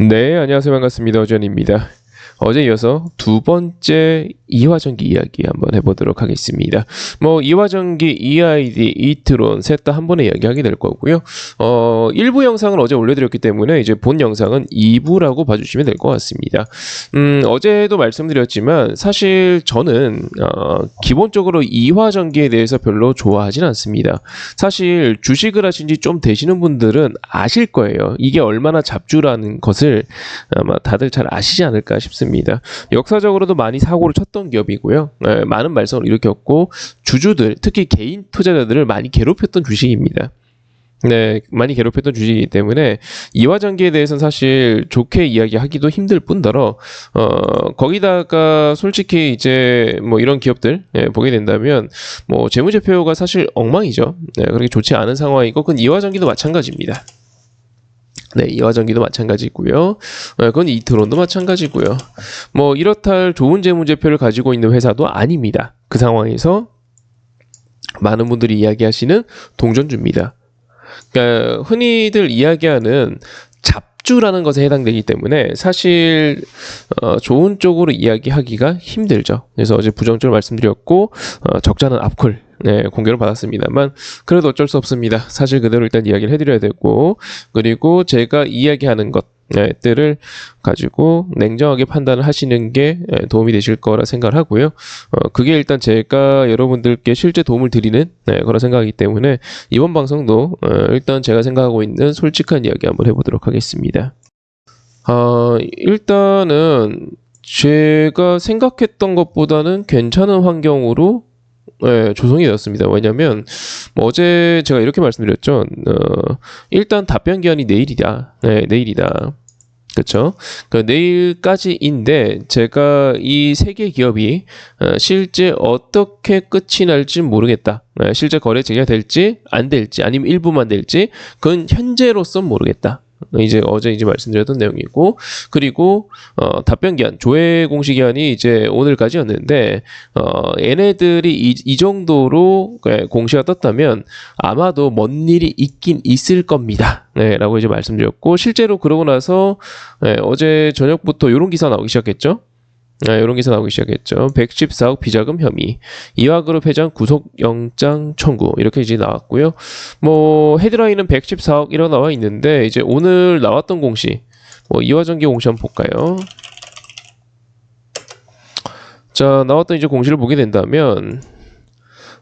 네, 안녕하세요. 반갑습니다. 어전입니다. 어제 이어서 두 번째 이화전기 이야기 한번 해보도록 하겠습니다. 뭐 이화전기, EID, 이트론 셋 다 한 번에 이야기하게 될 거고요. 어, 1부 영상을 어제 올려드렸기 때문에 이제 본 영상은 2부라고 봐주시면 될 것 같습니다. 음, 어제도 말씀드렸지만 사실 저는 어, 기본적으로 이화전기에 대해서 별로 좋아하진 않습니다. 사실 주식을 하신 지 좀 되시는 분들은 아실 거예요. 이게 얼마나 잡주라는 것을 아마 다들 잘 아시지 않을까 싶습니다. 역사적으로도 많이 사고를 쳤던 기업이고요. 예, 많은 말썽을 일으켰고 주주들, 특히 개인 투자자들을 많이 괴롭혔던 주식입니다. 네, 많이 괴롭혔던 주식이기 때문에 이화전기에 대해서는 사실 좋게 이야기하기도 힘들 뿐더러 어 거기다가 솔직히 이제 뭐 이런 기업들 예, 보게 된다면 뭐 재무제표가 사실 엉망이죠. 네, 그렇게 좋지 않은 상황이고 그건 이화전기도 마찬가지입니다. 네, 이화전기도 마찬가지고요. 네, 그건 이트론도 마찬가지고요. 뭐 이렇다 할 좋은 재무제표를 가지고 있는 회사도 아닙니다. 그 상황에서 많은 분들이 이야기하시는 동전주입니다. 그러니까 흔히들 이야기하는 잡주라는 것에 해당되기 때문에 사실 어, 좋은 쪽으로 이야기하기가 힘들죠. 그래서 어제 부정적으로 말씀드렸고 어, 적자는 앞콜 네, 공개를 받았습니다만 그래도 어쩔 수 없습니다. 사실 그대로 일단 이야기를 해드려야 되고 그리고 제가 이야기하는 것들을 가지고 냉정하게 판단을 하시는 게 예, 도움이 되실 거라 생각을 하고요. 어, 그게 일단 제가 여러분들께 실제 도움을 드리는 네, 그런 생각이기 때문에 이번 방송도 어, 일단 제가 생각하고 있는 솔직한 이야기 한번 해보도록 하겠습니다. 어, 일단은 제가 생각했던 것보다는 괜찮은 환경으로 예, 조성이 되었습니다. 왜냐면 뭐 어제 제가 이렇게 말씀드렸죠. 어, 일단 답변 기한이 내일이다. 네, 내일이다. 그렇죠. 그 내일까지인데 제가 이 세 개 기업이 어, 실제 어떻게 끝이 날지 모르겠다. 네, 실제 거래 재개될지 안 될지 아니면 일부만 될지 그건 현재로선 모르겠다. 이제 어제 이제 말씀드렸던 내용이고 그리고 어, 답변 기한 조회 공시 기한이 이제 오늘까지였는데 어, 얘네들이 이, 이 정도로 예, 공시가 떴다면 아마도 먼 일이 있긴 있을 겁니다. 네, 라고 이제 말씀드렸고 실제로 그러고 나서 예, 어제 저녁부터 이런 기사 나오기 시작했죠. 아, 이런 기사 나오기 시작했죠. 114억 비자금 혐의, 이화그룹 회장 구속영장 청구 이렇게 이제 나왔고요. 뭐 헤드라인은 114억 이런 나와 있는데 이제 오늘 나왔던 공시, 뭐 이화전기 공시 한번 볼까요? 자 나왔던 이제 공시를 보게 된다면.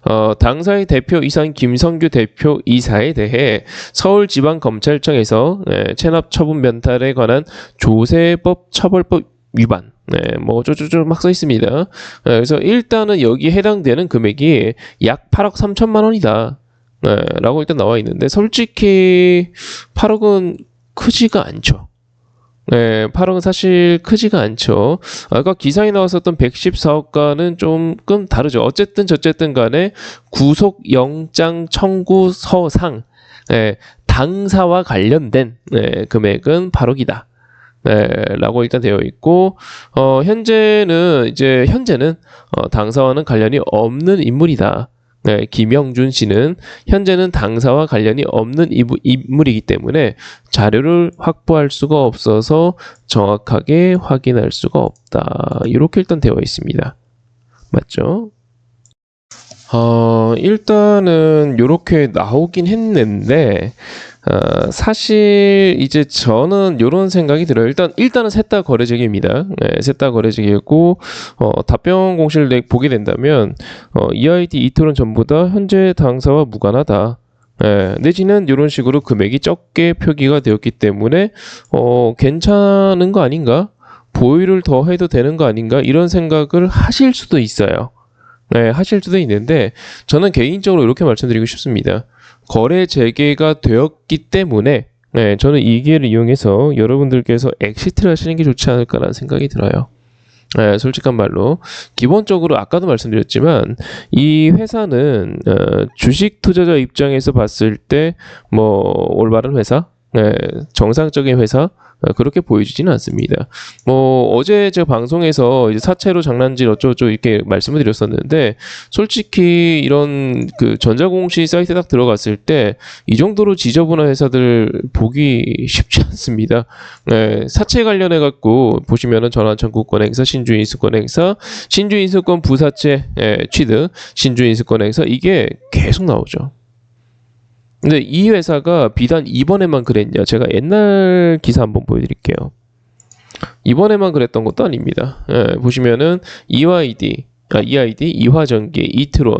어, 당사의 대표 이사인 김성규 대표 이사에 대해 서울지방검찰청에서 예, 체납 처분 면탈에 관한 조세법 처벌법 위반 네, 뭐 어쩌고저쩌고 막써 있습니다. 네, 그래서 일단은 여기 해당되는 금액이 약 8억 3천만 원이다. 네, 라고 일단 나와 있는데 솔직히 8억은 크지가 않죠. 네, 8억은 사실 크지가 않죠. 아까 기사에 나왔었던 114억과는 조금 다르죠. 어쨌든 저쨌든 간에 구속영장 청구 서상 네, 당사와 관련된 네, 금액은 8억이다. 네, 라고 일단 되어 있고, 어, 현재는, 이제, 현재는, 어, 당사와는 관련이 없는 인물이다. 네, 김영준 씨는 현재는 당사와 관련이 없는 인물이기 때문에 자료를 확보할 수가 없어서 정확하게 확인할 수가 없다. 이렇게 일단 되어 있습니다. 맞죠? 어, 일단은 이렇게 나오긴 했는데, 어, 사실 이제 저는 이런 생각이 들어요. 일단 일단은 셋 다 거래제기입니다. 네, 셋다 거래제기고 어, 답변 공시를 내- 보게 된다면 어, EID 이틀은 전부 다 현재 당사와 무관하다. 예, 내지는 이런 식으로 금액이 적게 표기가 되었기 때문에 어, 괜찮은 거 아닌가? 보유를 더 해도 되는 거 아닌가? 이런 생각을 하실 수도 있어요. 네, 하실 수도 있는데 저는 개인적으로 이렇게 말씀드리고 싶습니다. 거래 재개가 되었기 때문에 네, 저는 이 기회를 이용해서 여러분들께서 엑시트를 하시는 게 좋지 않을까라는 생각이 들어요. 네, 솔직한 말로 기본적으로 아까도 말씀드렸지만 이 회사는 어, 주식 투자자 입장에서 봤을 때 뭐 올바른 회사, 네, 정상적인 회사 어, 그렇게 보여지지는 않습니다. 뭐 어제 제가 방송에서 이제 사채로 장난질 어쩌고저쩌고 이렇게 말씀을 드렸었는데 솔직히 이런 그 전자공시 사이트에 딱 들어갔을 때 이 정도로 지저분한 회사들 보기 쉽지 않습니다. 네, 사채 관련해 갖고 보시면은 전환청구권 행사, 신주인수권 행사, 신주인수권 부사채 예, 취득, 신주인수권 행사 이게 계속 나오죠. 근데 이 회사가 비단 이번에만 그랬냐? 제가 옛날 기사 한번 보여드릴게요. 이번에만 그랬던 것도 아닙니다. 예, 보시면은 EYD, 아, EID, 이화전기, 이트론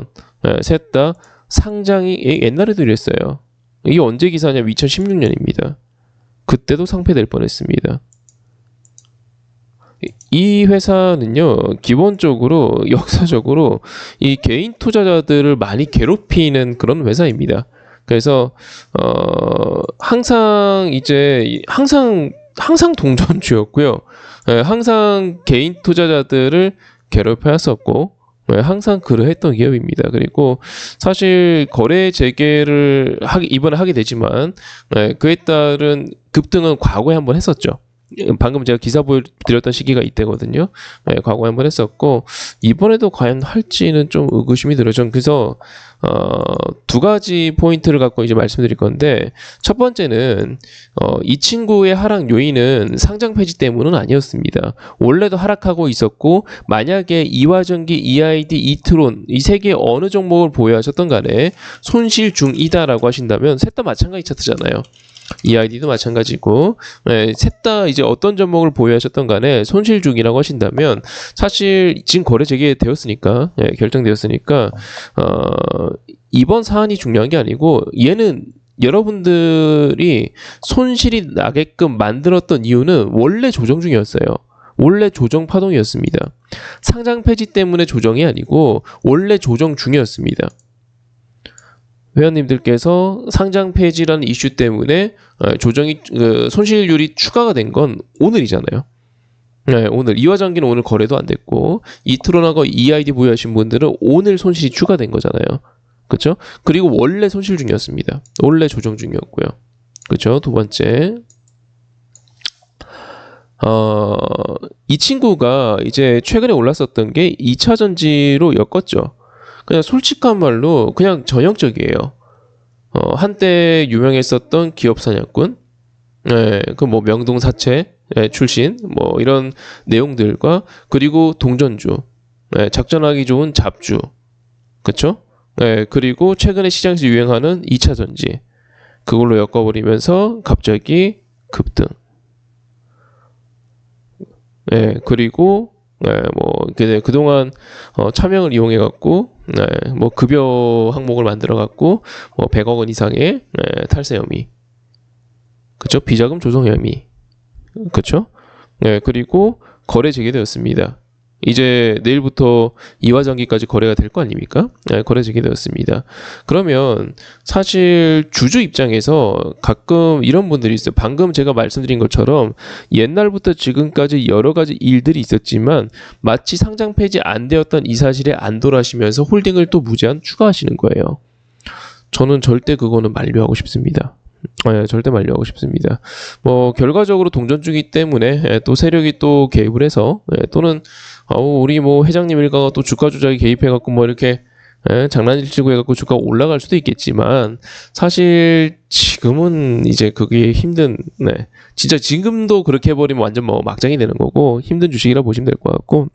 예, 셋다 상장이 예, 옛날에도 이랬어요. 이게 언제 기사냐? 2016년입니다. 그때도 상폐될 뻔했습니다. 이- 이 회사는요 기본적으로 역사적으로 이 개인 투자자들을 많이 괴롭히는 그런 회사입니다. 그래서 어 항상 이제 이- 항상 항상 동전주였고요. 예, 항상 개인 투자자들을 괴롭혀왔었고 예, 항상 그러했던 기업입니다. 그리고 사실 거래 재개를 하기 이번에 하게 되지만 예, 그에 따른 급등은 과거에 한번 했었죠. 방금 제가 기사 보여드렸던 시기가 이때거든요. 예, 과거에 한번 했었고 이번에도 과연 할지는 좀 의구심이 들어요. 전 그래서 어, 두 가지 포인트를 갖고 이제 말씀드릴 건데 첫 번째는 어, 이 친구의 하락 요인은 상장 폐지 때문은 아니었습니다. 원래도 하락하고 있었고 만약에 이화전기, EID, 이트론 이 세개 어느 종목을 보유하셨던 간에 손실 중이다라고 하신다면 셋 다 마찬가지 차트잖아요. EID도 마찬가지고 네, 셋다 이제 어떤 종목을 보유하셨던 간에 손실 중이라고 하신다면 사실 지금 거래 재개되었으니까 예, 결정되었으니까 어, 이번 사안이 중요한 게 아니고 얘는 여러분들이 손실이 나게끔 만들었던 이유는 원래 조정 중이었어요. 원래 조정 파동이었습니다. 상장 폐지 때문에 조정이 아니고 원래 조정 중이었습니다. 회원님들께서 상장 폐지라는 이슈 때문에 어, 조정이 그 손실률이 추가가 된 건 오늘이잖아요. 네, 오늘 이화장기는 오늘 거래도 안 됐고 이트론하고 EID 보유하신 분들은 오늘 손실이 추가된 거잖아요. 그렇죠? 그리고 원래 손실 중이었습니다. 원래 조정 중이었고요. 그렇죠? 두 번째. 어, 이 친구가 이제 최근에 올랐었던 게 2차 전지로 엮었죠. 그냥 솔직한 말로 그냥 전형적이에요. 어, 한때 유명했었던 기업 사냥꾼, 예, 그 뭐 명동 사채 예, 출신, 뭐 이런 내용들과 그리고 동전주, 예, 작전하기 좋은 잡주, 그쵸? 예, 그리고 최근에 시장에서 유행하는 2차 전지, 그걸로 엮어버리면서 갑자기 급등. 예, 그리고 예, 뭐 그- 그동안 어, 차명을 이용해 갖고 네, 뭐 급여 항목을 만들어 갖고 뭐 100억 원 이상의 네, 탈세 혐의. 그쵸? 비자금 조성 혐의. 그쵸? 네, 그리고 거래 재개되었습니다. 이제 내일부터 이화전기까지 거래가 될 거 아닙니까? 네, 거래 재개되었습니다. 그러면 사실 주주 입장에서 가끔 이런 분들이 있어요. 방금 제가 말씀드린 것처럼 옛날부터 지금까지 여러 가지 일들이 있었지만 마치 상장 폐지 안 되었던 이 사실에 안돌아시면서 홀딩을 또 무제한 추가하시는 거예요. 저는 절대 그거는 만류하고 싶습니다. 예, 절대 만류하고 싶습니다. 뭐 결과적으로 동전주기 때문에 예, 또 세력이 또 개입을 해서 예, 또는 아우 우리 뭐 회장님 일가가 또 주가 조작에 개입해갖고 뭐 이렇게 예, 장난질 치고 해갖고 주가가 올라갈 수도 있겠지만 사실 지금은 이제 그게 힘든 네 진짜 지금도 그렇게 해버리면 완전 뭐 막장이 되는 거고 힘든 주식이라 보시면 될 것 같고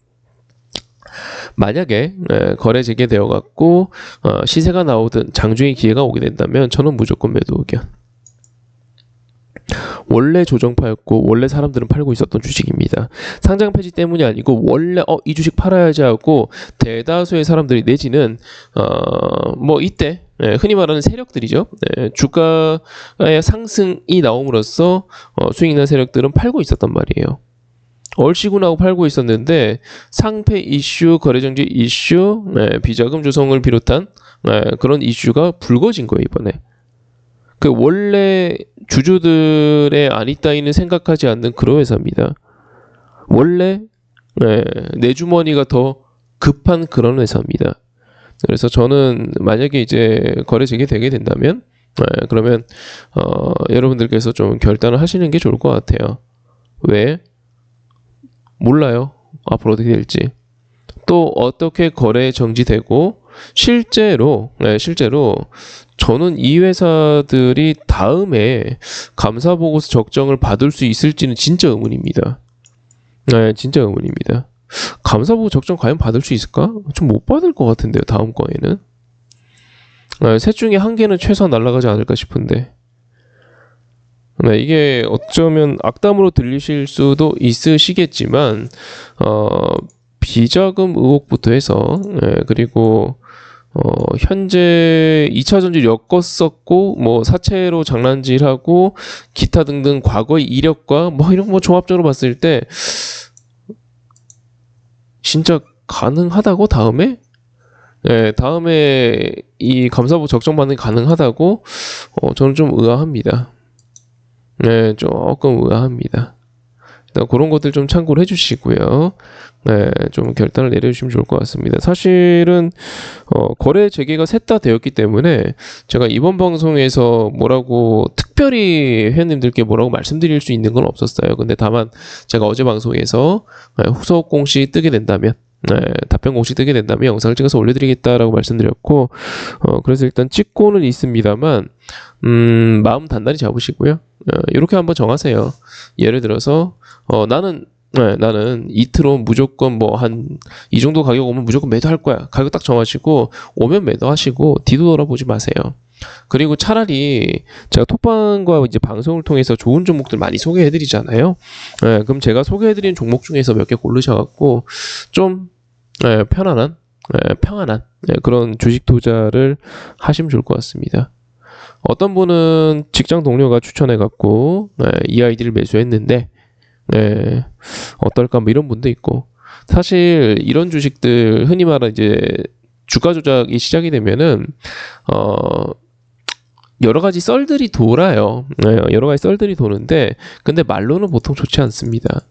만약에 예, 거래 재개되어 갖고 어, 시세가 나오든 장중의 기회가 오게 된다면 저는 무조건 매도 의견. 원래 조정파였고 원래 사람들은 팔고 있었던 주식입니다. 상장 폐지 때문이 아니고 원래 어 이 주식 팔아야지 하고 대다수의 사람들이 내지는 어 뭐 이때 예, 흔히 말하는 세력들이죠. 예, 주가의 상승이 나옴으로써 어, 수익 난 세력들은 팔고 있었단 말이에요. 얼씨구나고 팔고 있었는데 상패 이슈, 거래정지 이슈, 네, 비자금 조성을 비롯한 네, 그런 이슈가 불거진 거예요 이번에. 그 원래 주주들의 아니 따위는 생각하지 않는 그런 회사입니다. 원래 네, 내 주머니가 더 급한 그런 회사입니다. 그래서 저는 만약에 이제 거래 재개되게 된다면 네, 그러면 어, 여러분들께서 좀 결단을 하시는 게 좋을 것 같아요. 왜? 몰라요. 앞으로 어떻게 될지. 또 어떻게 거래 정지되고 실제로 네, 실제로 저는 이 회사들이 다음에 감사 보고서 적정을 받을 수 있을지는 진짜 의문입니다. 네, 진짜 의문입니다. 감사 보고 적정 과연 받을 수 있을까? 좀 못 받을 것 같은데요. 다음 거에는. 네, 셋 중에 한 개는 최소한 날아가지 않을까 싶은데. 네, 이게 어쩌면 악담으로 들리실 수도 있으시겠지만, 어, 비자금 의혹부터 해서, 예, 그리고, 어, 현재 2차 전지 엮었었고, 뭐, 사채로 장난질하고, 기타 등등 과거의 이력과, 뭐, 이런 거 종합적으로 봤을 때, 진짜 가능하다고, 다음에? 예, 다음에 이 감사부 적정 게 가능하다고, 어, 저는 좀 의아합니다. 네, 조금 의아합니다. 그런 것들 좀 참고를 해주시고요. 네, 좀 결단을 내려주시면 좋을 것 같습니다. 사실은 어, 거래 재개가 셋 다 되었기 때문에 제가 이번 방송에서 뭐라고 특별히 회원님들께 뭐라고 말씀드릴 수 있는 건 없었어요. 근데 다만 제가 어제 방송에서 네, 후속 공시 뜨게 된다면 네, 답변 공식 뜨게 된다면 영상을 찍어서 올려드리겠다라고 말씀드렸고, 어, 그래서 일단 찍고는 있습니다만, 음, 마음 단단히 잡으시고요. 어, 이렇게 한번 정하세요. 예를 들어서, 어, 나는, 네, 나는 이틀은 무조건 뭐 한, 이 정도 가격 오면 무조건 매도할 거야. 가격 딱 정하시고, 오면 매도하시고, 뒤도 돌아보지 마세요. 그리고 차라리 제가 톡방과 이제 방송을 통해서 좋은 종목들 많이 소개해드리잖아요. 네, 그럼 제가 소개해드린 종목 중에서 몇 개 고르셔갖고 좀 네, 편안한, 네, 평안한 네, 그런 주식 투자를 하시면 좋을 것 같습니다. 어떤 분은 직장 동료가 추천해갖고 네, 이 아이디를 매수했는데 네, 어떨까 뭐 이런 분도 있고 사실 이런 주식들 흔히 말하는 이제 주가 조작이 시작이 되면은 어 여러 가지 썰들이 돌아요. 네, 여러 가지 썰들이 도는데 근데 말로는 보통 좋지 않습니다.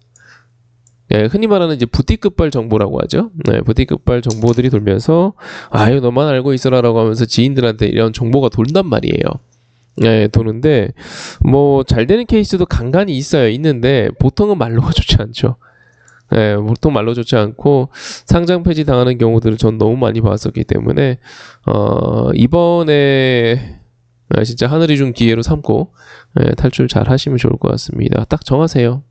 예, 흔히 말하는 이제 부티급발 정보라고 하죠. 네, 부티급발 정보들이 돌면서 아유 너만 알고 있어라라고 하면서 지인들한테 이런 정보가 돈단 말이에요. 예, 도는데 뭐 잘 되는 케이스도 간간히 있어요. 있는데 보통은 말로가 좋지 않죠. 예, 보통 말로 좋지 않고 상장 폐지 당하는 경우들을 전 너무 많이 봤었기 때문에 어, 이번에 아, 진짜 하늘이 준 기회로 삼고 예, 탈출 잘 하시면 좋을 것 같습니다. 딱 정하세요.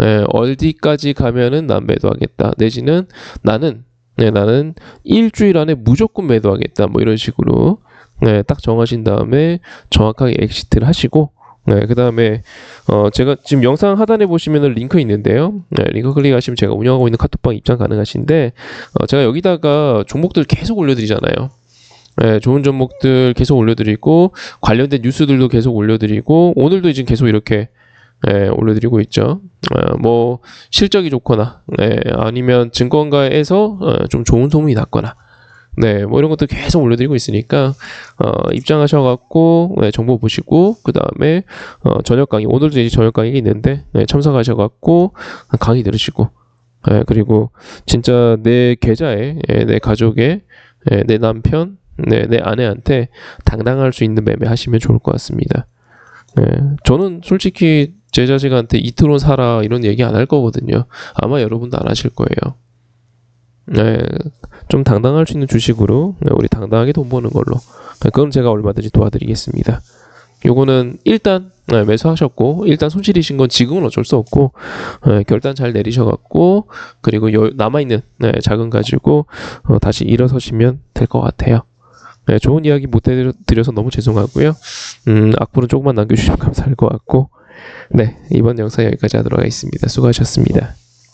예, 어디까지 가면은 난 매도하겠다. 내지는 나는 네, 나는 일주일 안에 무조건 매도하겠다. 뭐 이런 식으로 네, 딱 정하신 다음에 정확하게 엑시트를 하시고 네, 그 다음에 어, 제가 지금 영상 하단에 보시면은 링크 있는데요. 네, 링크 클릭하시면 제가 운영하고 있는 카톡방 입장 가능하신데 어, 제가 여기다가 종목들 계속 올려드리잖아요. 네, 좋은 종목들 계속 올려드리고 관련된 뉴스들도 계속 올려드리고 오늘도 지금 계속 이렇게 예, 올려드리고 있죠. 어, 뭐 실적이 좋거나 예, 아니면 증권가에서 어, 좀 좋은 소문이 났거나 네, 뭐 이런 것들 계속 올려드리고 있으니까 어, 입장하셔갖고 네, 정보 보시고 그 다음에 어, 저녁 강의 오늘도 이제 저녁 강의가 있는데 네, 참석하셔갖고 강의 들으시고 예, 그리고 진짜 내 계좌에 예, 내 가족의 예, 내 남편 네, 내 아내한테 당당할 수 있는 매매 하시면 좋을 것 같습니다. 네, 저는 솔직히 제 자식한테 이틀은 사라 이런 얘기 안 할 거거든요. 아마 여러분도 안 하실 거예요. 네, 좀 당당할 수 있는 주식으로 네, 우리 당당하게 돈 버는 걸로. 네, 그럼 제가 얼마든지 도와드리겠습니다. 요거는 일단 네, 매수하셨고 일단 손실이신 건 지금은 어쩔 수 없고 네, 결단 잘 내리셔갖고 그리고 여, 남아있는 네, 자금 가지고 어, 다시 일어서시면 될 것 같아요. 네, 좋은 이야기 못 해드려서 너무 죄송하고요. 음, 악플은 조금만 남겨주시면 감사할 것 같고 네, 이번 영상 여기까지 하도록 하겠습니다. 수고하셨습니다.